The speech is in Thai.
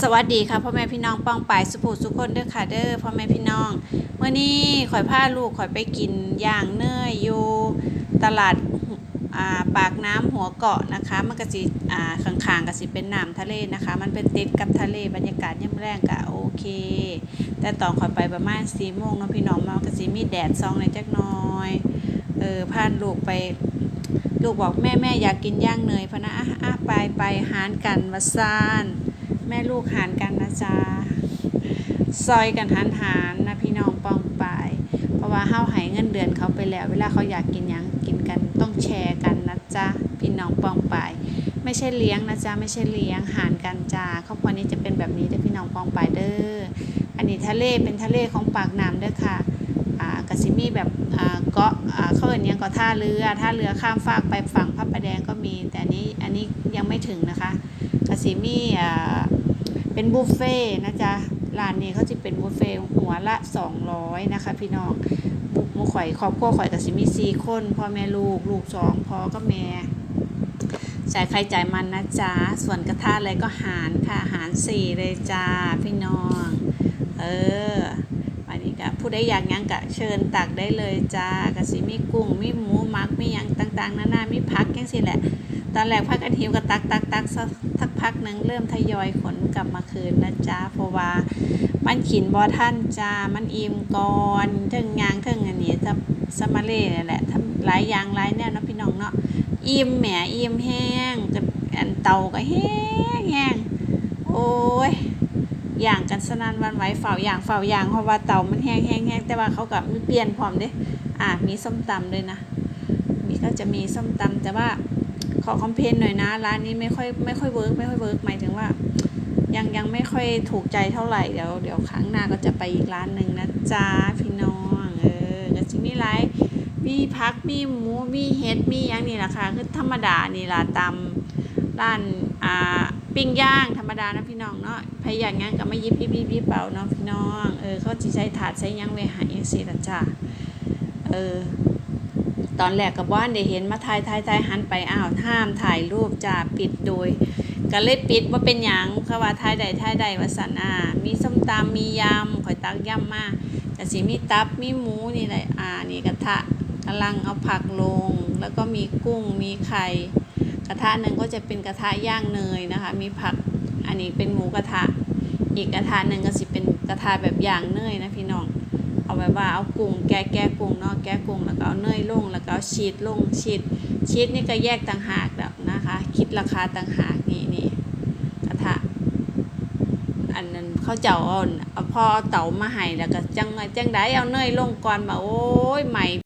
สวัสดีค่ะพ่อแม่พี่น้องป้องปายสุภูสุคนเด้อค่ะเด้อพ่อแม่พี่น้องเมื่อนี้ข่อยพาลูกข่อยไปกินย่างเนยอยู่ตลาดาปากน้ำหัวเกาะนะคะมันก็สิข้างๆก็สิเป็นน้ำทะเลนะคะ มันเป็นติดกับทะเลบรรยากาศย่ำแรงก็โอเค แต่ตอนข่อยไปประมาณสี่โมงเนาะพี่น้องมันก็สิมีแดดซองในอยจักน้อยเออพาลูกไปลูกบอกแม่แม่อยากกินย่างเนยพนะอะอะไปไปหารกันวาซาน แม่ลูกหารกันนะจ๊ะซอยกันหารหารนะพี่น้องปองปาย เพราะว่าเฮาหายเงินเดือนเขาไปแล้ว เวลาเขาอยากกินยังกินกันต้องแชร์กันนะจ๊ะพี่น้องปองปาย ไม่ใช่เลี้ยงนะจ๊ะไม่ใช่เลี้ยงหารกันจ้าครอบครัวนี้จะเป็นแบบนี้เด้อพี่น้องปองปายเด้ออันนี้ทะเลเป็นทะเลของปากน้ำเด้อค่ะอ่ากสิมีแบบเกาะเขาเอินยังเก็ท่าเรือท่าเรือข้ามฟากไปฝั่งพระประแดงก็มี แต่นี้อันนี้ยังไม่ถึงนะคะกสิมี่ เป็นบุฟเฟ่ต์นะจ๊ะร้านนี้เขาจะเป็นบุฟเฟ่ต์หัวละ 200 นะคะ พี่น้องบุกมูข่อยครอบครัวข่อยกสิมีสีคนพ่อแม่ลูก ลูกสองพ่อก็แม่จ่ายใครจ่ายมันนะจ๊ะ ส่วนกระทะอะไรก็หารค่ะหารสี่เลยจ้าพี่น้อง เออวันนี้ก็ผู้ใดอยากยังก็เชิญตักได้เลยจ้ากสิมีกุ้งมีหมูมักมียังต่างๆนานามีผักยังสิแหละ ตอนแรกพักกันหิวก็ตักตักตักสักสักพักหนึ่งเริ่มทยอยขนกลับมาคืนนะจ๊ะเพราะว่ามันขินบอท่านจ้ามันอิ่มก่อนเทิงยางเทิงอันนี้ถ้าสมาเล่แหละทำหลายอย่างหลายแนวนะพี่น้องเนาะอิ่มแหมอิ่มแห้งกับอันเตาก็แห้งแห้งโอ้ยอย่างกันสนานวันไหวเฝ้าอย่างเฝ้าอย่างเพราะว่าเตามันแห้งแห้งแห้งแต่ว่าเขาก็มีเปลี่ยนพร้อมเด้อะมีส้มตำด้วยนะมีก็จะมีส้มตำแต่ว่า ขอคอมเพนหน่อยนะ ร้านนี้ไม่ค่อยไม่ค่อยเวิร์กไม่ค่อยเวิร์กหมายถึงว่า ยังยังไม่ค่อยถูกใจเท่าไหร่เดี๋ยวเดี๋ยวครั้งหน้าก็จะไปอีกร้านหนึ่งนะจ๊ะพี่น้องเออก็จะมีไรมีพักมีหมูมีเห็ดมีอย่างนี้แหละค่ะคือธรรมดานี่ล่ะตามร้านอ่าปิ้งย่างธรรมดานะพี่น้องเนาะใครอยากงั้นก็ไม่ยิบยิบยิบยิบเป่าเนาะพี่น้องเออเขาจะใช้ถาดใช้ยังไว้ใหายสิละจ้ะเออ ตอนแรกกับว่านได้เห็นมาถ่ายถ่ายถ่ายหันไปอ้าวห้ามถ่ายรูปจ้าปิดโดยก็เลยปิดว่าเป็นหยังเขาว่าถ่ายใดถ่ายใดว่าสันอ่ามีส้มตำมียำข่อยตักยำมาแต่สิมีตับมีหมูนี่แหละอ่านี่กระทะกำลังเอาผักลง แล้วก็มีกุ้งมีไข่กระทะหนึ่งก็จะเป็นกระทะย่างเนยนะคะ มีผักอันนี้เป็นหมูกระทะ อีกกระทะหนึ่งก็สิเป็นกระทะแบบย่างเนยนะพี่น้อง แบบว่าเอากุ้งแกะแกะกุ้งเนาะแกะกุ้งแล้วก็เอาเนยลงแล้วก็เอาชีสลงชีสชีสนี่ก็แยกต่างหากแบบนะคะ คิดราคาต่างหากนี่นี่กระทะอันนั้นเขาเจ้าอาเอาพอเอาเต๋ามาให้แล้วก็จังจังได้เอาเนยลงก่อนมาโอ้ยใหม่